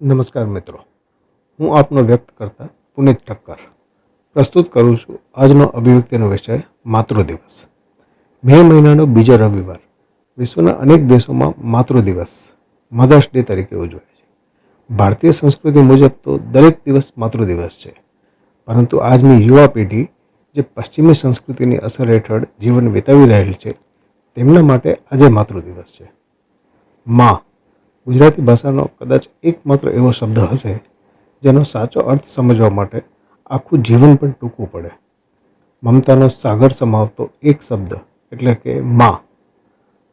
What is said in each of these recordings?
નમસ્કાર મિત્રો. હું આપનો વ્યક્ત કરતા પુનિત ઠક્કર પ્રસ્તુત કરું છું આજનો અભિવ્યક્તિનો વિષય માતૃ દિવસ મે મહિનાનો બીજો રવિવાર. વિશ્વના અનેક દેશોમાં માતૃ દિવસ મધર્સ ડે તરીકે ઉજવાય છે. ભારતીય સંસ્કૃતિ મુજબ તો દરેક દિવસ માતૃ દિવસ છે. પરંતુ આજની યુવા પેઢી જે પશ્ચિમી સંસ્કૃતિની અસર હેઠળ જીવન વિતાવી રહેલ છે, તેમના માટે આજે માતૃ દિવસ છે. માં ગુજરાતી ભાષાનો કદાચ એકમાત્ર એવો શબ્દ હશે, જેનો સાચો અર્થ સમજવા માટે આખું જીવન પણ ટૂંકવું પડે. મમતાનો સાગર સમાવતો એક શબ્દ, એટલે કે માં.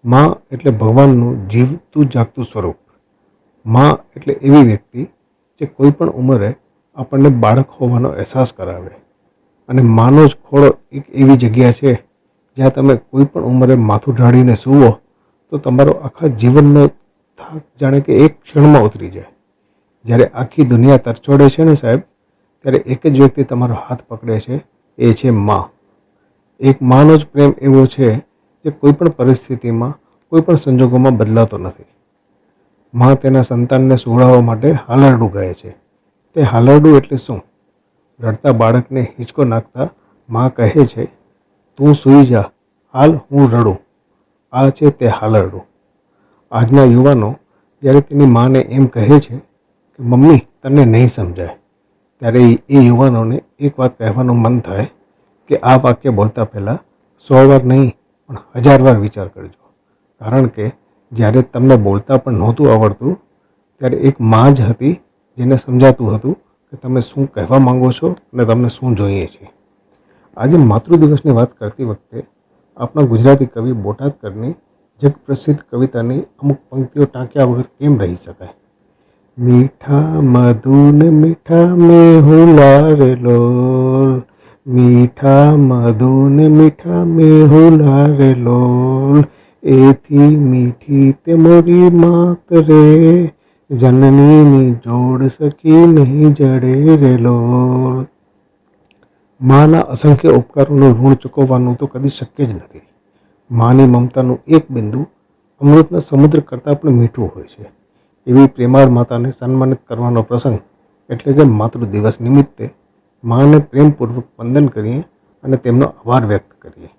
માં એટલે ભગવાનનું જીવતું જાગતું સ્વરૂપ. માં એટલે એવી વ્યક્તિ જે કોઈ પણ ઉંમરે આપણને બાળક હોવાનો અહેસાસ કરાવે. અને માનો જ ખોળો એક એવી જગ્યા છે, જ્યાં તમે કોઈ પણ ઉંમરે માથું ઢાળીને સૂવો, તો તમારો આખા જીવનનો થાક જાણે કે એક ક્ષણમાં ઉતરી જાય. જ્યારે આખી દુનિયા તરછોડે છે ને સાહેબ, ત્યારે એક જ વ્યક્તિ તમારો હાથ પકડે છે, એ છે માં. એક માનો જ પ્રેમ એવો છે જે કોઈ પણ પરિસ્થિતિમાં કોઈ પણ સંજોગોમાં બદલાતો નથી. માં તેના સંતાનને સુવડાવવા માટે હાલરડું કહે છે. તે હાલરડું એટલે શું? રડતા બાળકને હિંચકો નાખતા માં કહે છે, તું સૂઈ જા. હાલ હું રડું. આ છે તે હાલરડું. આજના યુવાનો જ્યારે તેની માને એમ કહે છે કે, મમ્મી, તને નહીં સમજાય. ત્યારે એ યુવાનોને એક વાત કહેવાનું મન થાય કે, આ વાક્ય બોલતા પહેલાં સો વાર નહીં, પણ હજાર વાર વિચાર કરજો. કારણ કે જ્યારે તમને બોલતા પણ નહોતું આવડતું, ત્યારે એક માં જ હતી જેને સમજાતું હતું કે, તમે શું કહેવા માંગો છો અને તમને શું જોઈએ છે? આજે માતૃ દિવસની વાત કરતી વખતે આપણા ગુજરાતી કવિ બોટાદકરની જગપ્રસિદ્ધ કવિતાની અમુક પંક્તિઓ ટાંક્યા વગર કેમ રહી શકાય? મીઠા મધુન મીઠા મેં રે લોલ. મીઠા મધુન મીઠા મેં રે લોલ. એથી મીઠી તે મોરી માત રે. જનનીની જોડ સકી નહીં જડે રે લોલ. માના અસંખ્ય ઉપકારોનું ઋણ ચૂકવવાનું તો કદી શક્ય જ નથી. માની મમતાનું એક બિંદુ અમૃતના સમુદ્ર કરતાં પણ મીઠું હોય છે. એવી પ્રેમાળ માતાને સન્માનિત કરવાનો પ્રસંગ એટલે કે માતૃ દિવસ નિમિત્તે માને પ્રેમપૂર્વક વંદન કરીએ અને તેમનો આભાર વ્યક્ત કરીએ.